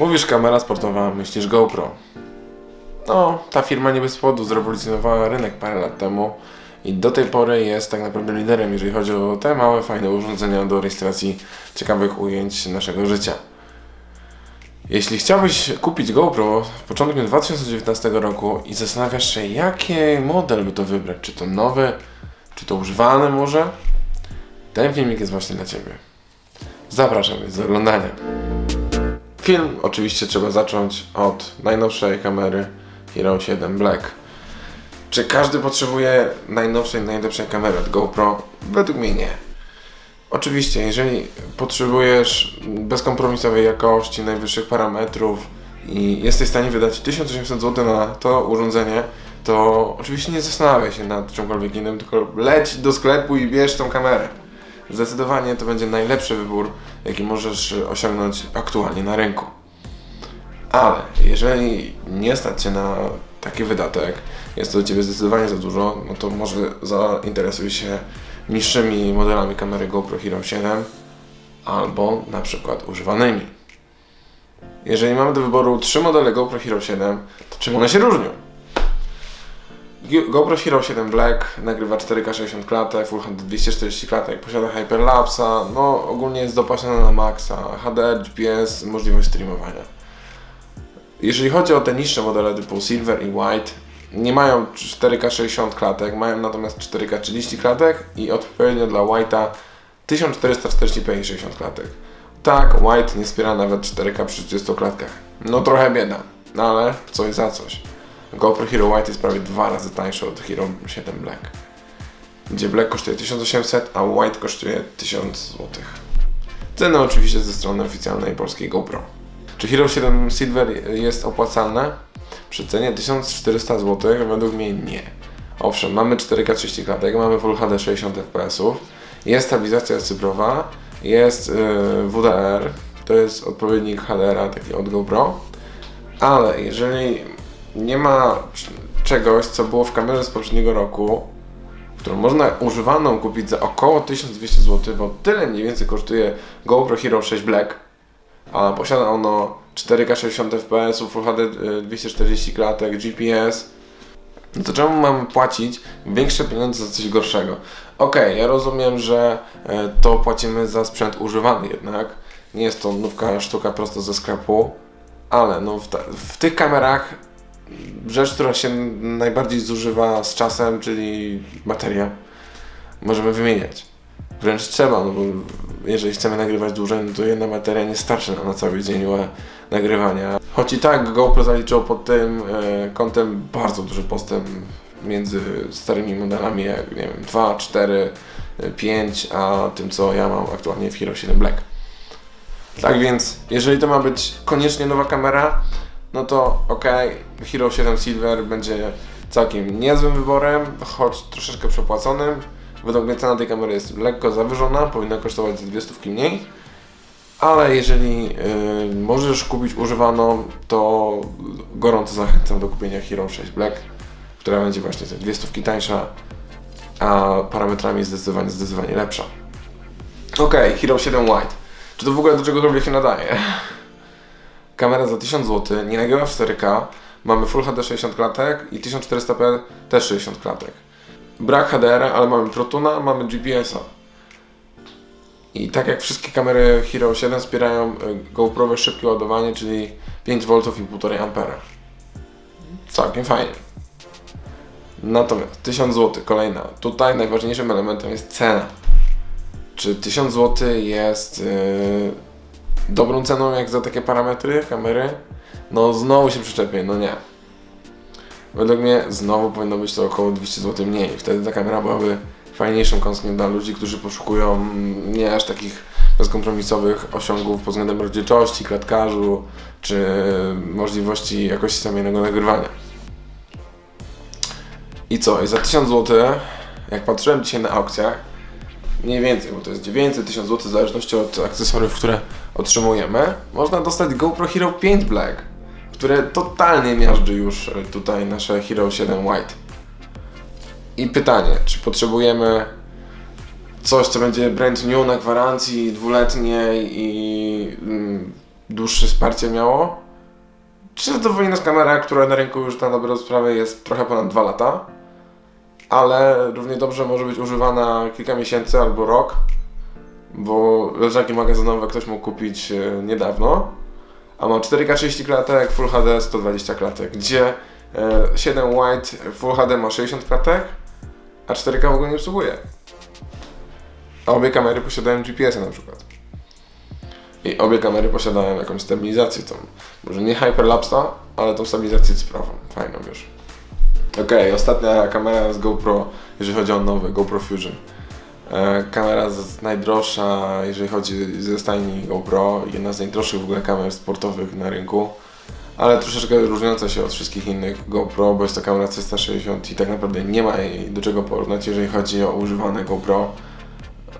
Mówisz kamera sportowa, myślisz GoPro. No, ta firma nie bez powodu zrewolucjonowała rynek parę lat temu i do tej pory jest tak naprawdę liderem, jeżeli chodzi o te małe, fajne urządzenia do rejestracji ciekawych ujęć naszego życia. Jeśli chciałbyś kupić GoPro w początku 2019 roku i zastanawiasz się, jaki model by to wybrać, czy to nowy, czy to używany może, ten filmik jest właśnie dla Ciebie. Zapraszam więc do oglądania. Film oczywiście trzeba zacząć od najnowszej kamery Hero 7 Black. Czy każdy potrzebuje najnowszej, najlepszej kamery od GoPro? Według mnie nie. Oczywiście, jeżeli potrzebujesz bezkompromisowej jakości, najwyższych parametrów i jesteś w stanie wydać 1800 zł na to urządzenie, to oczywiście nie zastanawiaj się nad czymkolwiek innym, tylko leć do sklepu i bierz tą kamerę. Zdecydowanie to będzie najlepszy wybór, jaki możesz osiągnąć aktualnie na rynku. Ale jeżeli nie stać Cię na taki wydatek, jest to dla Ciebie zdecydowanie za dużo, no to może zainteresuj się niższymi modelami kamery GoPro Hero 7 albo na przykład używanymi. Jeżeli mamy do wyboru trzy modele GoPro Hero 7, to czym one się różnią? Go- GoPro Hero 7 Black nagrywa 4K 60 klatek, Full HD 240 klatek, posiada Hyperlapsa, no ogólnie jest dopasowana na maksa, HDR, GPS, możliwość streamowania. Jeżeli chodzi o te niższe modele typu Silver i White, nie mają 4K 60 klatek, mają natomiast 4K 30 klatek i odpowiednio dla White'a 1440p i 60 klatek. Tak, White nie wspiera nawet 4K przy 30 klatkach. No trochę bieda, ale coś za coś. GoPro Hero White jest prawie dwa razy tańszy od Hero 7 Black. Gdzie Black kosztuje 1800, a White kosztuje 1000 zł. Ceny oczywiście ze strony oficjalnej polskiej GoPro. Czy Hero 7 Silver jest opłacalne? Przy cenie 1400 zł według mnie nie. Owszem, mamy 4K 30 klatek, mamy Full HD 60 fps, jest stabilizacja cyfrowa, jest yy, WDR, to jest odpowiednik HDR-a taki od GoPro, ale jeżeli nie ma czegoś, co było w kamerze z poprzedniego roku, którą można używaną kupić za około 1200 zł, bo tyle mniej więcej kosztuje GoPro Hero 6 Black, a posiada ono 4K 60 fps, Full HD y, 240 klatek, GPS, no to czemu mamy płacić większe pieniądze za coś gorszego? Okej, ja rozumiem, że e, to płacimy za sprzęt używany jednak, nie jest to nówka sztuka prosto ze sklepu, ale no w, w tych kamerach rzecz, która się najbardziej zużywa z czasem, czyli bateria, możemy wymieniać. Wręcz trzeba, no bo jeżeli chcemy nagrywać dłużej, no to jedna bateria nie starczy nam na cały dzień nagrywania. Choć i tak GoPro zaliczyło pod tym e, kątem bardzo duży postęp między starymi modelami jak nie wiem 2, 4, 5, a tym co ja mam aktualnie w Hero 7 Black. Tak więc, jeżeli to ma być koniecznie nowa kamera, no to ok, Hero 7 Silver będzie całkiem niezłym wyborem, choć troszeczkę przepłaconym. Według mnie cena tej kamery jest lekko zawyżona, powinna kosztować ze 200 mniej. Ale jeżeli y, możesz kupić używaną, to gorąco zachęcam do kupienia Hero 6 Black, która będzie właśnie te 200 tańsza, a parametrami zdecydowanie, zdecydowanie lepsza. Ok, Hero 7 White. Czy to w ogóle do czegokolwiek się nadaje? Kamera za 1000 zł, nie nagrywa w 4K, mamy Full HD 60 klatek i 1400p też 60 klatek. Brak HDR, ale mamy Protuna, mamy GPS-a. I tak jak wszystkie kamery Hero 7 wspierają y, GoProwe szybkie ładowanie, czyli 5V i 1,5 A. Całkiem fajnie. Natomiast 1000 zł, kolejna. Tutaj najważniejszym elementem jest cena. Czy 1000 zł jest yy, dobrą ceną jak za takie parametry kamery? No znowu się przyczepię, no nie. Według mnie znowu powinno być to około 200 zł mniej. Wtedy ta kamera byłaby fajniejszym kąskiem dla ludzi, którzy poszukują mm, nie aż takich bezkompromisowych osiągów pod względem rozdzielczości, klatkarzu, czy możliwości jakości samego nagrywania. I co? I za 1000 zł, jak patrzyłem dzisiaj na aukcjach, mniej więcej, bo to jest 900-1000 zł w zależności od akcesoriów, które otrzymujemy, można dostać GoPro Hero 5 Black, które totalnie miażdży już e, tutaj nasze Hero 7 White. I pytanie, czy potrzebujemy coś, co będzie brand new na gwarancji dwuletniej i mm, dłuższe wsparcie miało. Czy zadowolona z kamera, która na rynku już na dobrą sprawę jest trochę ponad 2 lata, ale równie dobrze może być używana kilka miesięcy albo rok, bo leżaki magazynowe ktoś mógł kupić e, niedawno, a ma 4K 30 klatek, Full HD 120 klatek, gdzie e, 7 White Full HD ma 60 klatek, a 4K w ogóle nie obsługuje. A obie kamery posiadają GPS-a na przykład. I obie kamery posiadają jakąś stabilizację tą. Może nie hyperlapsa, ale tą stabilizację cyfrową. Fajną, wiesz. Okej, ostatnia kamera z GoPro, jeżeli chodzi o nowy GoPro Fusion. E, kamera najdroższa, jeżeli chodzi ze stajni GoPro, jedna z najdroższych w ogóle kamer sportowych na rynku, ale troszeczkę różniąca się od wszystkich innych GoPro, bo jest to kamera 360 i tak naprawdę nie ma jej do czego porównać, jeżeli chodzi o używane GoPro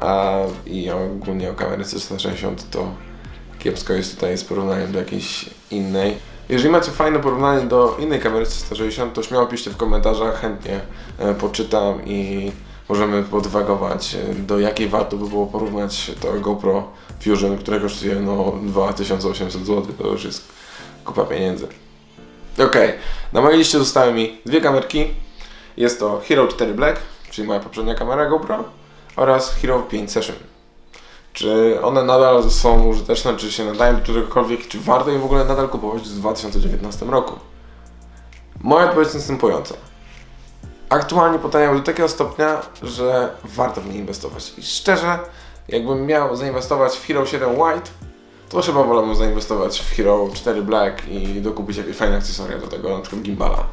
a i ogólnie o kamerę 360 to kiepsko jest tutaj z porównaniem do jakiejś innej. Jeżeli macie fajne porównanie do innej kamery 360, to śmiało piszcie w komentarzach, chętnie e, poczytam i możemy podwagować e, do jakiej warto by było porównać to GoPro Fusion, które kosztuje no 2800 zł, to już jest kupa pieniędzy. Okej, na mojej liście zostały mi dwie kamerki. Jest to Hero 4 Black, czyli moja poprzednia kamera GoPro oraz Hero 5 Session. Czy one nadal są użyteczne, czy się nadają do czegokolwiek, czy warto je w ogóle nadal kupować w 2019 roku? Moja odpowiedź jest następująca. Aktualnie potaniały do takiego stopnia, że warto w nie inwestować. I szczerze, jakbym miał zainwestować w Hero 7 White, to chyba wolałbym zainwestować w Hero 4 Black i dokupić jakieś fajne akcesoria do tego, na przykład gimbala.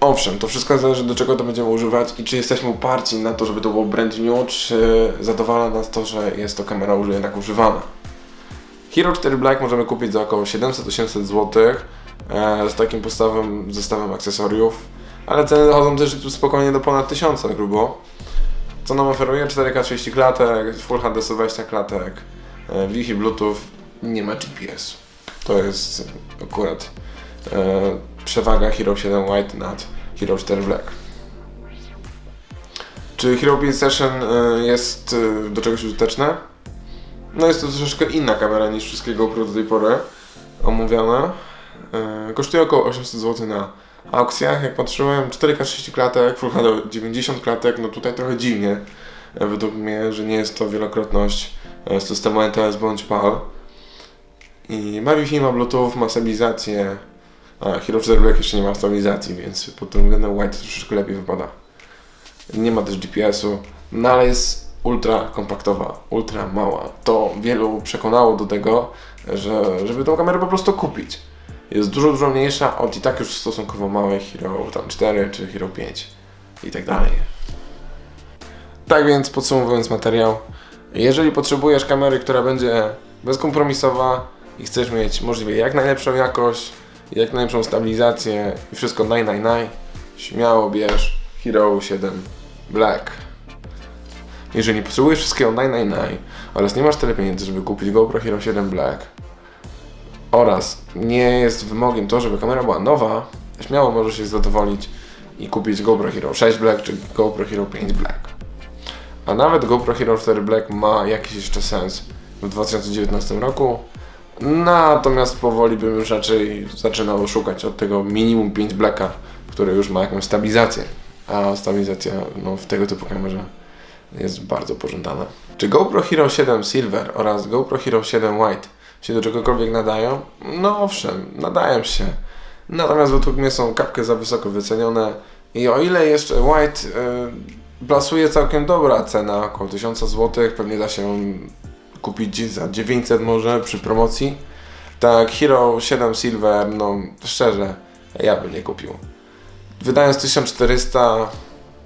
Owszem, to wszystko zależy do czego to będziemy używać i czy jesteśmy uparci na to, żeby to było brand new, czy zadowala nas to, że jest to kamera jednak używana. Hero 4 Black możemy kupić za około 700-800 zł e, z takim podstawowym zestawem akcesoriów, ale ceny dochodzą też tu spokojnie do ponad 1000 grubo. Co nam oferuje? 4K 30 klatek, Full HD 120 klatek, e, Wi-Fi, Bluetooth, nie ma GPS. To jest akurat e, przewaga Hero 7 White nad Hero 4 Black. Czy Hero 5 Session e, jest e, do czegoś użyteczne? No jest to troszeczkę inna kamera niż wszystkie GoPro do tej pory omówione. E, kosztuje około 800 zł na aukcjach. Jak patrzyłem, 4K 30 klatek, Full HD 90 klatek, no tutaj trochę dziwnie. E, według mnie, że nie jest to wielokrotność e, systemu NTS bądź PAL. I ma Wi-Fi, ma Bluetooth, ma stabilizację. A Hero 4 Black jeszcze nie ma stabilizacji, więc pod tym względem White troszeczkę lepiej wypada. Nie ma też GPS-u, no ale jest ultra kompaktowa, ultra mała. To wielu przekonało do tego, że żeby tą kamerę po prostu kupić. Jest dużo, dużo mniejsza od i tak już stosunkowo małej Hero tam 4 czy Hero 5 i tak dalej. Tak więc podsumowując materiał, jeżeli potrzebujesz kamery, która będzie bezkompromisowa i chcesz mieć możliwie jak najlepszą jakość, jak najlepszą stabilizację i wszystko naj, naj, naj, śmiało bierz Hero 7 Black. Jeżeli potrzebujesz wszystkiego naj, naj, naj oraz nie masz tyle pieniędzy, żeby kupić GoPro Hero 7 Black oraz nie jest wymogiem to, żeby kamera była nowa, śmiało możesz się zadowolić i kupić GoPro Hero 6 Black czy GoPro Hero 5 Black. A nawet GoPro Hero 4 Black ma jakiś jeszcze sens w 2019 roku. Natomiast powoli bym już raczej zaczynał szukać od tego minimum 5 Blacka, który już ma jakąś stabilizację. A stabilizacja no, w tego typu kamerze jest bardzo pożądana. Czy GoPro Hero 7 Silver oraz GoPro Hero 7 White się do czegokolwiek nadają? No owszem, nadają się. Natomiast według mnie są kapkę za wysoko wycenione i o ile jeszcze White y, plasuje całkiem dobra cena, około 1000 zł, pewnie da się kupić za 900 może przy promocji, tak Hero 7 Silver, no szczerze, ja bym nie kupił. Wydając 1400,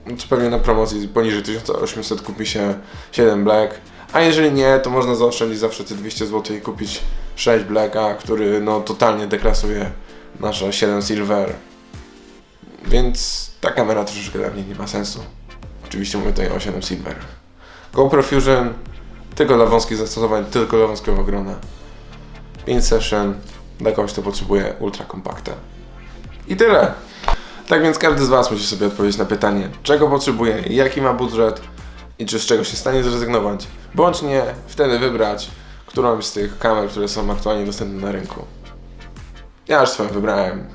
no to pewnie na promocji poniżej 1800 kupi się 7 Black, a jeżeli nie, to można zaoszczędzić zawsze te 200 zł i kupić 6 Blacka, który no totalnie deklasuje nasze 7 Silver. Więc ta kamera troszeczkę dla mnie nie ma sensu. Oczywiście mówię tutaj o 7 Silver. GoPro Fusion tylko dla wąskich zastosowań, tylko dla wąskiego grona. 5 session, dla kogoś kto potrzebuje ultra kompakta. I tyle. Tak więc każdy z Was musi sobie odpowiedzieć na pytanie, czego potrzebuje, jaki ma budżet i czy z czego się stanie zrezygnować, bądź nie, wtedy wybrać, którąś z tych kamer, które są aktualnie dostępne na rynku. Ja już swoją wybrałem.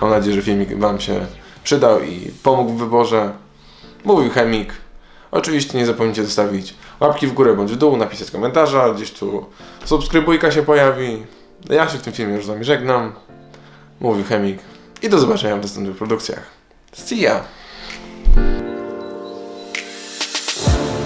Mam nadzieję, że filmik Wam się przydał i pomógł w wyborze. Mówił chemik. Oczywiście nie zapomnijcie zostawić łapki w górę bądź w dół, napisać komentarza, gdzieś tu subskrybujka się pojawi. Ja się w tym filmie już z Wami żegnam. Mówił chemik i do zobaczenia w następnych produkcjach. See ya!